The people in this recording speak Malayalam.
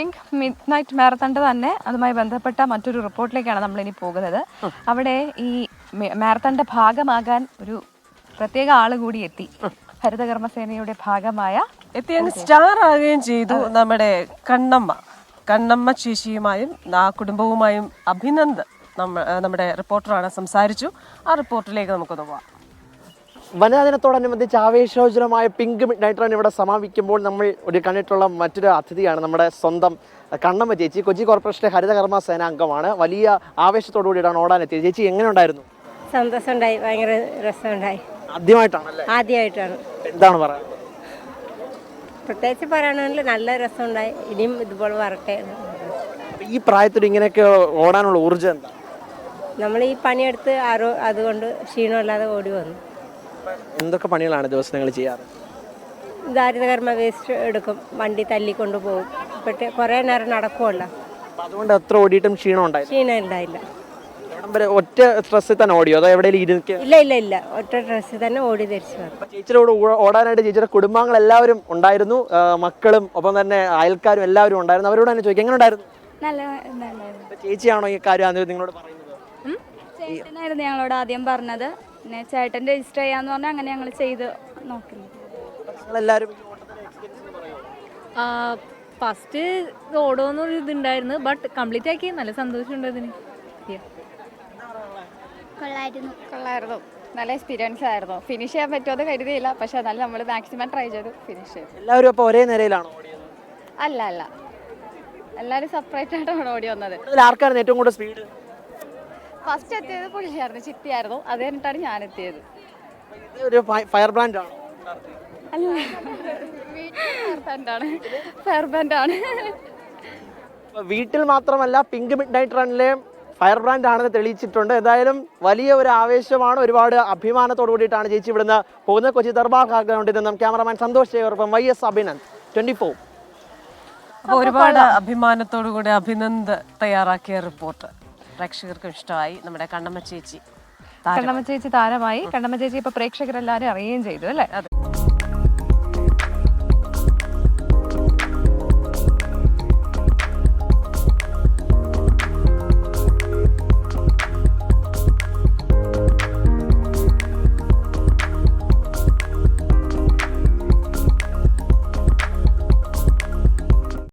പിങ്ക് മിഡ് നൈറ്റ് മാരത്തണിന്റെ തന്നെ അതുമായി ബന്ധപ്പെട്ട മറ്റൊരു റിപ്പോർട്ടിലേക്കാണ് നമ്മളിനി ഇനി പോകുന്നത് അവിടെ ഈ മെ- മാരത്തണിന്റെ ഭാഗമാകാൻ ഒരു പ്രത്യേക ആൾ കൂടി എത്തി. ഹരിതകർമ്മസേനയുടെ ഭാഗമായ എത്തി അങ്ങ് സ്റ്റാർ ആകുകയും ചെയ്തു നമ്മുടെ കണ്ണമ്മ. കണ്ണമ്മ ചേച്ചിയുമായും ആ കുടുംബവുമായും അഭിനന്ദ് നമ്മ നമ്മുടെ റിപ്പോർട്ടറാണ് സംസാരിച്ചു. ആ റിപ്പോർട്ടിലേക്ക് നമുക്കൊന്ന് പോവാം. വനിതാ ദിനത്തോടനുബന്ധിച്ച് ആവേശോജ്വലമായ പിങ്ക് മിഡ് നൈറ്റ് റൺ ഇവിടെ സമാപിക്കുമ്പോൾ നമ്മൾ ഒരു കണ്ടിട്ടുള്ള മറ്റൊരു അതിഥിയാണ് നമ്മുടെ സ്വന്തം കണ്ണമ്മ ചേച്ചി. കൊച്ചി കോർപ്പറേഷന്റെ ഹരിതകർമ്മ സേന അംഗമാണ് വലിയ ആവേശത്തോടു കൂടിയിട്ടാണ് ഓടാനെത്തിയത്. ചേച്ചി എങ്ങനെ ഉണ്ടായിരുന്നു സന്തോഷമുണ്ടായി. ഭയങ്കര രസമുണ്ടായി. ആദ്യമായിട്ടാണല്ലേ? ആദ്യമായിട്ടാണ്. എന്താണ് പറയുന്നത് പ്രത്യേകിച്ച് പറയുകയാണെങ്കിൽ നല്ല രസമുണ്ടായി. ഇനിയും ഇതുപോലെ വരട്ടെ. ഈ പ്രായത്തിൽ ഇങ്ങനെയൊക്കെ ഓടാനുള്ള ഊർജം എന്താ? നമ്മൾ ഈ പണിയെടുത്ത് ആരോ അതുകൊണ്ട് ക്ഷീണമില്ലാതെ ഓടി വന്നു. എന്തൊക്കെ പണികളാണ് ദിവസം നിങ്ങൾ ചെയ്യാറ്? ദാരിദ്ര്യകർമ്മ വേസ്റ്റ് എടുക്കും വണ്ടി തല്ലിക്കൊണ്ട് പോകും പക്ഷേ കുറേ നേരം നടക്കുമല്ലോ അതുകൊണ്ട് എത്ര ഓടിയിട്ടും ക്ഷീണം ഉണ്ടായില്ല? ക്ഷീണം ഉണ്ടായില്ല. ഒറ്റ ഡ്രസ്സിൽ തന്നെ ഓടിയോ? അതോ എവിടെയെങ്കിലും ഇല്ല ഇല്ല ഇല്ല. ഒറ്റ ഡ്രസ്സിൽ തന്നെ ഓടി തിരിച്ചു വന്നു. ചേച്ചിയുടെ കൂടെ ഓടാനായിട്ട് ചേച്ചിയുടെ കുടുംബാംഗങ്ങൾ എല്ലാവരും ഉണ്ടായിരുന്നു. മക്കളും ഒപ്പം തന്നെ അയൽക്കാരും എല്ലാവരും ഉണ്ടായിരുന്നു. അവരോട് തന്നെ ചോദിക്കും എങ്ങനെ ഉണ്ടായിരുന്നു? ചേച്ചിയാണോ ഈ കാര്യം ആദ്യം നിങ്ങളോട് പറയുന്നത്? ചേട്ടനായിരുന്നു ഞങ്ങളോട് ആദ്യം പറഞ്ഞത്. പിന്നെ ചേട്ടൻ രജിസ്റ്റർ ചെയ്യാന്ന് പറഞ്ഞാൽ അങ്ങനെ ഞങ്ങൾ ചെയ്ത് നോക്കുന്നു. നിങ്ങളെല്ലാവരും ഫസ്റ്റ് ഓടുമെന്നൊരു ഇതുണ്ടായിരുന്നു. ബട്ട് കംപ്ലീറ്റ് ആക്കി. നല്ല സന്തോഷമുണ്ട് അതിന്. കൊള്ളായിരുന്നു. കൊള്ളായിരുന്നു. നല്ല എക്സ്പീരിയൻസ് ആയിരുന്നു. ഫിനിഷ് ചെയ്യാൻ പറ്റുമെന്ന് കരുതിയില്ല. പക്ഷെ എന്നാലും നമ്മൾ മാക്സിമം ട്രൈ ചെയ്തു ഫിനിഷ് ചെയ്തു. എല്ലാവരും അപ്പോൾ ഒരേ നിരയിലാണോ അല്ല അല്ല. എല്ലാവരും സെപ്പറേറ്റ് ആയിട്ടാണ് ഓടി വന്നത്. ആർക്കായിരുന്നു ഏറ്റവും കൂടുതൽ സ്പീഡ് ഫസ്റ്റ് എത്തിയത് പുള്ളിയായിരുന്നു ചിത്തിയായിരുന്നു. അത് കഴിഞ്ഞിട്ടാണ് ഞാൻ എത്തിയത്. ഒരു ഫയർ ബ്രാൻഡ് ആണ്? അല്ല. ഫയർ ബാൻഡാണ് ഫയർ ബാൻഡാണ് വീട്ടിൽ മാത്രമല്ല പിങ്ക് മിഡ് നൈറ്റ് റണ്ണിലെ ഫയർ ബ്രാൻഡ് ആണെന്ന് തെളിയിച്ചിട്ടുണ്ട്. എന്തായാലും വലിയ ഒരു ആവേശമാണ് ഒരുപാട് അഭിമാനത്തോടു കൂടിയിട്ടാണ് ചേച്ചി ഇവിടുന്ന് പോകുന്ന കൊച്ചി ദർബാർ ഗ്രൗണ്ടിൽ നിന്നും cameraman Santhosh Chevarppam Y S Abhinand twenty four. അപ്പോൾ ഒരുപാട് അഭിമാനത്തോടു കൂടി അഭിനന്ദ് തയ്യാറാക്കിയ റിപ്പോർട്ട്. പ്രേക്ഷകർക്കും ഇഷ്ടമായി നമ്മുടെ കണ്ണമ്മ ചേച്ചി കണ്ണമ്മ ചേച്ചി താരമായി. കണ്ണമ്മ ചേച്ചി ഇപ്പൊ പ്രേക്ഷകരെല്ലാരും അറിയുകയും ചെയ്തു അല്ലേ?